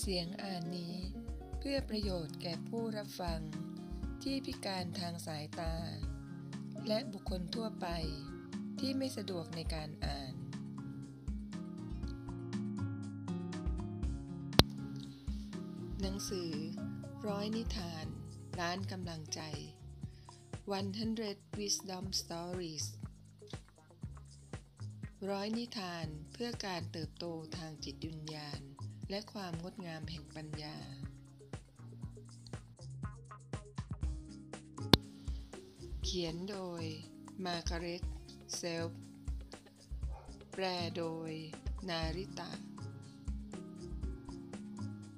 เสียงอ่านนี้ เพื่อประโยชน์แก่ผู้รับฟัง ที่พิการทางสายตา และบุคคลทั่วไปที่ไม่สะดวกในการอ่าน หนังสือ ร้อยนิทานล้านกำลังใจ 100 Wisdom Stories ร้อยนิทานเพื่อการเติบโตทางจิตวิญญาณ และความงดงามแห่งปัญญา เขียนโดยมาร์กาเร็ตเซลฟ์แปลโดยนาริตะ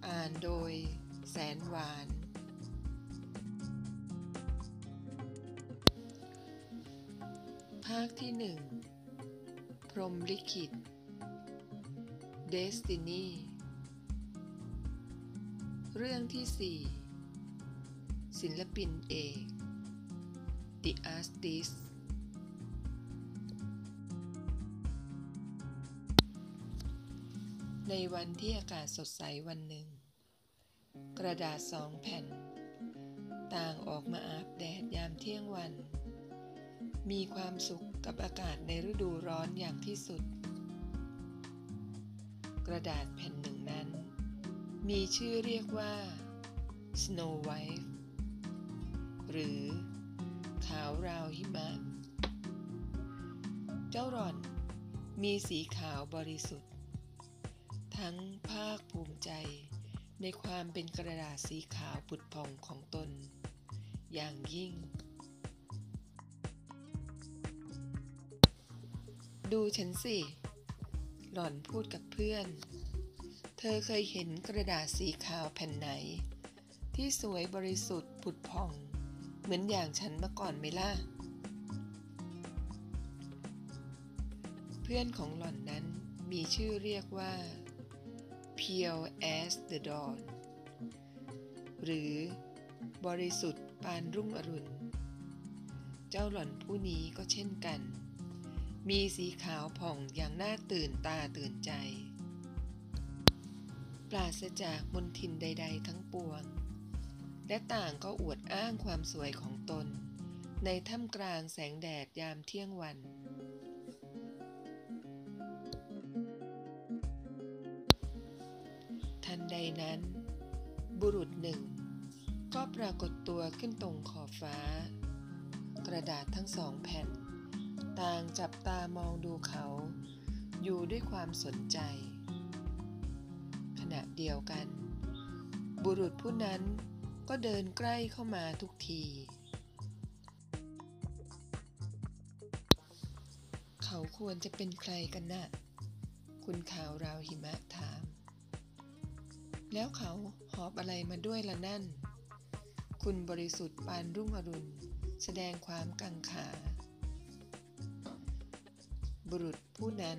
อ่านโดยแสนหวาน ภาคที่หนึ่งพรมลิขิต Destiny เรื่องที่สี่ศิลปินเอก The Artist ในวันที่อากาศสดใสวันหนึ่ง กระดาษสองแผ่น ต่างออกมาอาบแดดยามเที่ยงวัน มีความสุขกับอากาศในฤดูร้อนอย่างที่สุด กระดาษแผ่นหนึ่ง มีชื่อเรียกว่า Snow White หรือขาวราวหิมะ เจ้าหล่อนมีสีขาวบริสุทธิ์ ทั้งภาคภูมิใจในความเป็นกระดาษสีขาวผุดผ่องของตน อย่างยิ่ง ดูฉันสิ หล่อนพูดกับเพื่อน ธอเคยเห็นกระดาษสีขาวแผ่นไหน ที่สวยบริสุทธิ์ผุดผ่อง เหมือนอย่างฉันมาก่อนไหมล่ะ เพื่อนของหล่อนนั้นมีชื่อเรียกว่า Pure as the dawn หรือบริสุทธิ์ปานรุ่งอรุณ เจ้าหล่อนผู้นี้ก็เช่นกัน มีสีขาวผ่องอย่างน่าตื่นตาตื่นใจ ปราศจากมนทินใด ๆ ทั้งปวง และต่างก็อวดอ้างความสวยของตน ในท่ามกลางแสงแดดยามเที่ยงวัน ทันใดนั้น บุรุษหนึ่ง ก็ปรากฏตัวขึ้นตรงขอบฟ้า กระดาษทั้งสองแผ่น ต่างจับตามองดูเขา อยู่ด้วยความสนใจ ณะเดียวกัน บุรุษผู้นั้นก็เดินใกล้เข้ามาทุกที เขาควรจะเป็นใครกันนะ่ะ คุณข่าวราวหิมะถาม แล้วเขาหอบอะไรมาด้วยละนั่น คุณบริสุทธิ์ปานรุ่งอรุณ แสดงความกังขา บุรุษผู้นั้น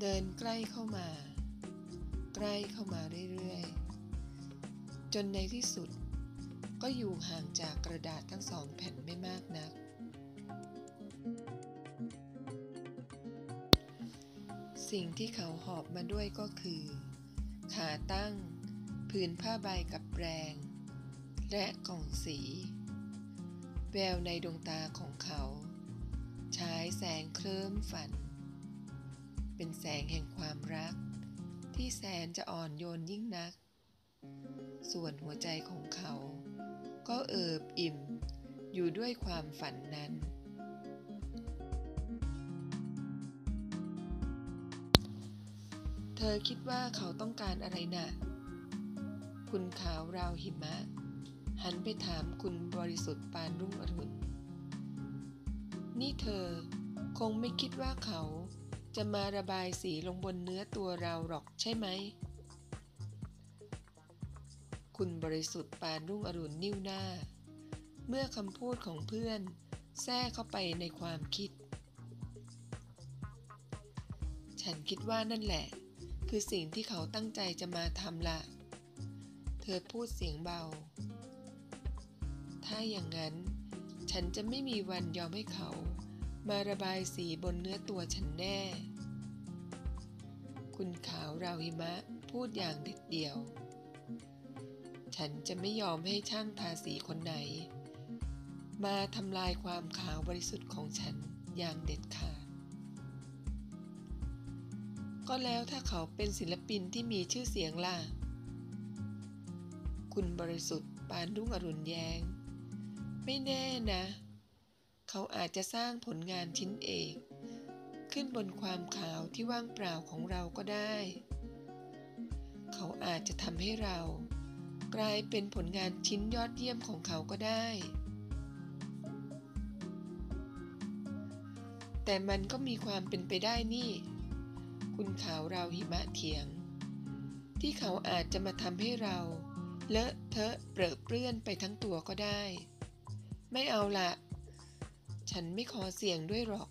เดินใกล้เข้ามา ใกล้เข้ามาเรื่อยๆ จนในที่สุด ก็อยู่ห่างจากกระดาษทั้งสองแผ่นไม่มากนัก สิ่งที่เขาหอบมาด้วยก็คือ ขาตั้ง ผืนผ้าใบกับแปรงและกล่องสี แววในดวงตาของเขาฉายแสงเคลิ้มฝัน เป็นแสงแห่งความรัก ที่แสนจะอ่อนโยนยิ่งนัก ส่วนหัวใจของเขา ก็เอิบอิ่มอยู่ด้วยความฝันนั้น เธอคิดว่าเขาต้องการอะไรนะ่ะ คุณขาวราวหิมะ หันไปถามคุณบริสุทธิ์ปานรุ่งอรุณ นี่เธอคงไม่คิดว่าเขา จะมาระบายสีลงบนเนื้อตัวเราหรอกใช่ไหม คุณบริสุทธิ์ปานรุ่งอรุณนิ้วหน้า เมื่อคำพูดของเพื่อนแทรกเข้าไปในความคิด ฉันคิดว่านั่นแหละ คือสิ่งที่เขาตั้งใจจะมาทำละ เธอพูดเสียงเบา ถ้าอย่างนั้น ฉันจะไม่มีวันยอมให้เขา มาระบายสีบนเนื้อตัวฉันแน่ คุณขาวราหิมะพูดอย่างเด็ดเดี่ยว ฉันจะไม่ยอมให้ช่างทาสีคนไหน มาทำลายความขาวบริสุทธิ์ของฉันอย่างเด็ดขาด ก็แล้วถ้าเขาเป็นศิลปินที่มีชื่อเสียงล่ะ คุณบริสุทธิ์ปานรุ่งอรุณแยง้ง ไม่แน่นะ เขาอาจจะสร้างผลงานชิ้นเอก ขึ้นบนความขาวที่ว่างเปล่าของเราก็ได้ เขาอาจจะทำให้เรา กลายเป็นผลงานชิ้นยอดเยี่ยมของเขาก็ได้ แต่มันก็มีความเป็นไปได้นี่ คุณขาวเราหิมะเถียง ที่เขาอาจจะมาทำให้เราเลอะเทอะเปรอะเปื้อนไปทั้งตัวก็ได้ ไม่เอาละ ฉันไม่ขอเสี่ยงด้วยหรอก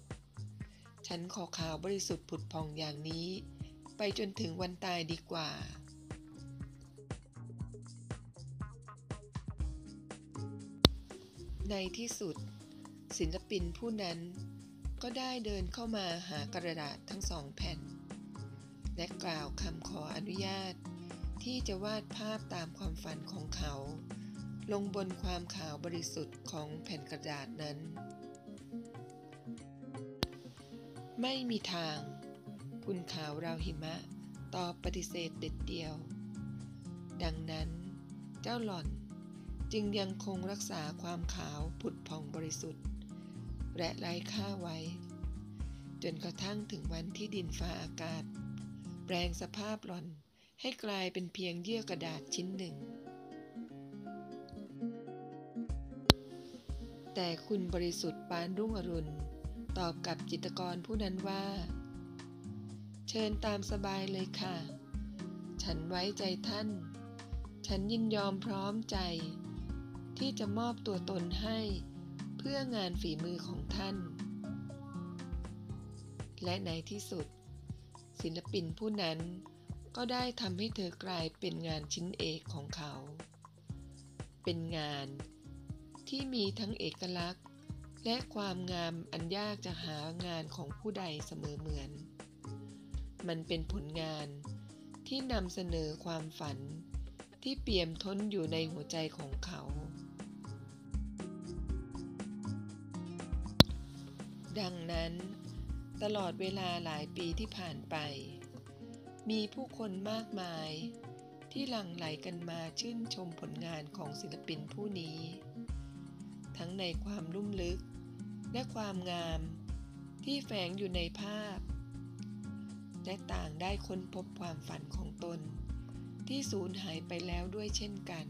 ฉันขอขาวบริสุทธิ์ผุดผ่องอย่างนี้ ไปจนถึงวันตายดีกว่าในที่สุด ศิลปินผู้นั้นก็ได้เดินเข้ามาหากระดาษทั้งสองแผ่น และกล่าวคำขออนุญาต ที่จะวาดภาพตามความฝันของเขา ลงบนความขาวบริสุทธิ์ของแผ่นกระดาษนั้น ไม่มีทาง คุณขาวราวหิมะ ตอบปฏิเสธเด็ดเดียว ดังนั้น เจ้าหล่อนจึงยังคงรักษาความขาวผุดผ่องบริสุทธิ์ และไร้ค่าไว้ จนกระทั่งถึงวันที่ดินฟ้าอากาศ แปลงสภาพหล่อนให้กลายเป็นเพียงเยื่อกระดาษชิ้นหนึ่ง แต่คุณบริสุทธิ์ปานรุ่งอรุณ ตอบกับจิตกรผู้นั้นว่า เชิญตามสบายเลยค่ะ ฉันไว้ใจท่าน ฉันยินยอมพร้อมใจ ที่จะมอบตัวตนให้เพื่องานฝีมือของท่าน และในที่สุด ศิลปินผู้นั้นก็ได้ทำให้เธอกลายเป็นงานชิ้นเอกของเขา เป็นงานที่มีทั้งเอกลักษณ์ และความงามอันยากจะหางานของผู้ใดเสมอเหมือน มันเป็นผลงานที่นำเสนอความฝันที่เปี่ยมท้นอยู่ในหัวใจของเขา ดังนั้น ตลอดเวลาหลายปีที่ผ่านไป มีผู้คนมากมายที่หลั่งไหลกันมาชื่นชมผลงานของศิลปินผู้นี้ ทั้งในความลุ่มลึก และความงามที่แฝงอยู่ในภาพ และต่างได้ค้นพบความฝันของตน ที่สูญหายไปแล้วด้วยเช่นกัน